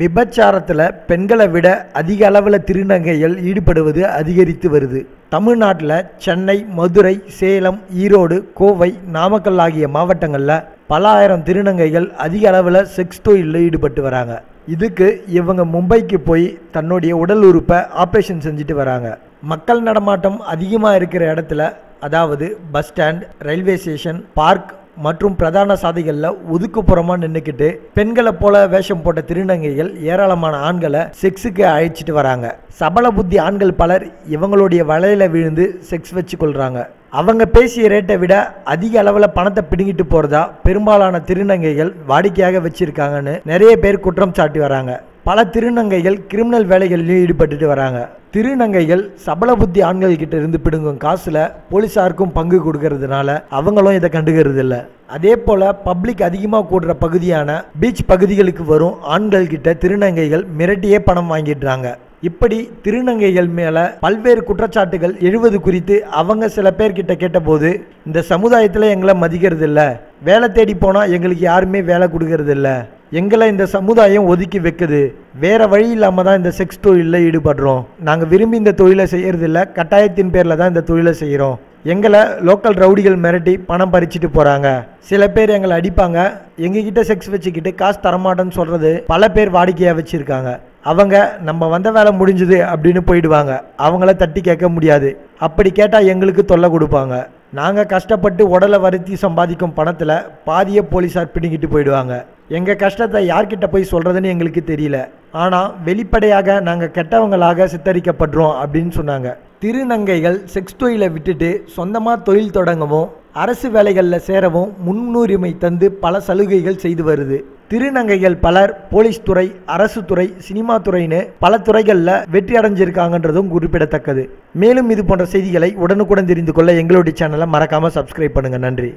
விபச்சாரத்தில் பெண்களை விட அதிக அளவில் திருநங்கைகள் ஈடுபடுவது அதிகரித்து வருது. தமிழ்நாட்டில் சென்னை மதுரை சேலம் ஈரோடு கோவை நாமக்கல் ஆகிய மாவட்டங்களில் பல ஆயிரம் திருநங்கைகள் அதிக அளவில் செக்ஸ் தொழிலில் ஈடுபட்டு வராங்க. இதுக்கு இவங்க மும்பைக்கு போய் தன்னுடைய உடல் உறுப்பை ஆப்ரேஷன் செஞ்சுட்டு வராங்க. மக்கள் நடமாட்டம் அதிகமாக இருக்கிற இடத்துல அதாவது bus stand railway station park மற்றும் பிரதான சாதிகளில் ஒதுக்குப்புறமாக நின்றுக்கிட்டு பெண்களை போல வேஷம் போட்ட திருநங்கைகள் ஏராளமான ஆண்களை செக்ஸுக்கு அழைச்சிட்டு வராங்க. சபல புத்தி ஆண்கள் பலர் இவங்களுடைய வலையில் விழுந்து செக்ஸ் வச்சு கொள்கிறாங்க அவங்க பேசிய ரேட்டை விட அதிக அளவில் பணத்தை பிடுங்கிட்டு போகிறதா பெரும்பாலான திருநங்கைகள் வாடிக்கையாக வச்சுருக்காங்கன்னு நிறைய பேர் குற்றம் சாட்டி வராங்க. பல திருநங்கைகள் கிரிமினல் வேலைகளிலும் ஈடுபட்டுட்டு வராங்க. திருநங்கைகள் சபல புத்தி ஆண்கள் கிட்ட இருந்து பிடுங்கும் காசுல போலீஸாருக்கும் பங்கு கொடுக்கறதுனால அவங்களும் இதை கண்டுக்கிறது இல்லை அதே போல பப்ளிக் அதிகமாக கூடுற பகுதியான பீச் பகுதிகளுக்கு வரும் ஆண்கள் கிட்ட திருநங்கைகள் மிரட்டியே பணம் வாங்கிடுறாங்க. இப்படி திருநங்கைகள் மேல பல்வேறு குற்றச்சாட்டுகள் எழுவது குறித்து அவங்க சில பேர்கிட்ட கேட்டபோது இந்த சமுதாயத்தில் எங்களை மதிக்கிறது இல்லை வேலை தேடி போனால் எங்களுக்கு யாருமே வேலை கொடுக்கறது இல்லை எங்களை இந்த சமுதாயம் ஒதுக்கி வைக்குது. வேற வழி இல்லாமல் தான் இந்த செக்ஸ் தொழிலில் ஈடுபடுறோம். நாங்கள் விரும்பி இந்த தொழிலை செய்கிறதில்ல கட்டாயத்தின் பேரில் தான் இந்த தொழிலை செய்கிறோம் எங்களை லோக்கல் ரவுடிகள் மிரட்டி பணம் பறிச்சுட்டு போகிறாங்க சில பேர் எங்களை அடிப்பாங்க. எங்ககிட்ட செக்ஸ் வச்சுக்கிட்டு காசு தரமாட்டேன்னு சொல்கிறது பல பேர் வாடிக்கையாக வச்சுருக்காங்க. அவங்க நம்ம வந்த வேலை முடிஞ்சுது அப்படின்னு போயிடுவாங்க. அவங்கள தட்டி கேட்க முடியாது. அப்படி கேட்டால் எங்களுக்கு தொல்லை கொடுப்பாங்க. நாங்கள் கஷ்டப்பட்டு உடலை வருத்தி சம்பாதிக்கும் பணத்தில் பாதிய போலீஸார் பிடுங்கிட்டு போயிடுவாங்க. எங்கள் கஷ்டத்தை யார்கிட்ட போய் சொல்கிறதுன்னு எங்களுக்கு தெரியல. ஆனால் வெளிப்படையாக நாங்கள் கெட்டவங்களாக சித்தரிக்கப்படுறோம் அப்படின்னு சொன்னாங்க. திருநங்கைகள் செக்ஸ் தொழிலை விட்டுட்டு சொந்தமாக தொழில் தொடங்கவும் அரசு வேலைகளில் சேரவும் முன்னுரிமை தந்து பல சலுகைகள் செய்து வருது. திருநங்கைகள் பலர் போலீஸ் துறை அரசு துறை சினிமா துறைன்னு பல துறைகளில் வெற்றி அடைஞ்சிருக்காங்கன்றதும் குறிப்பிடத்தக்கது. மேலும் இது போன்ற செய்திகளை உடனுக்குடன் தெரிந்து கொள்ள எங்களுடைய சேனலை மறக்காமல் சப்ஸ்கிரைப் பண்ணுங்கள் நன்றி.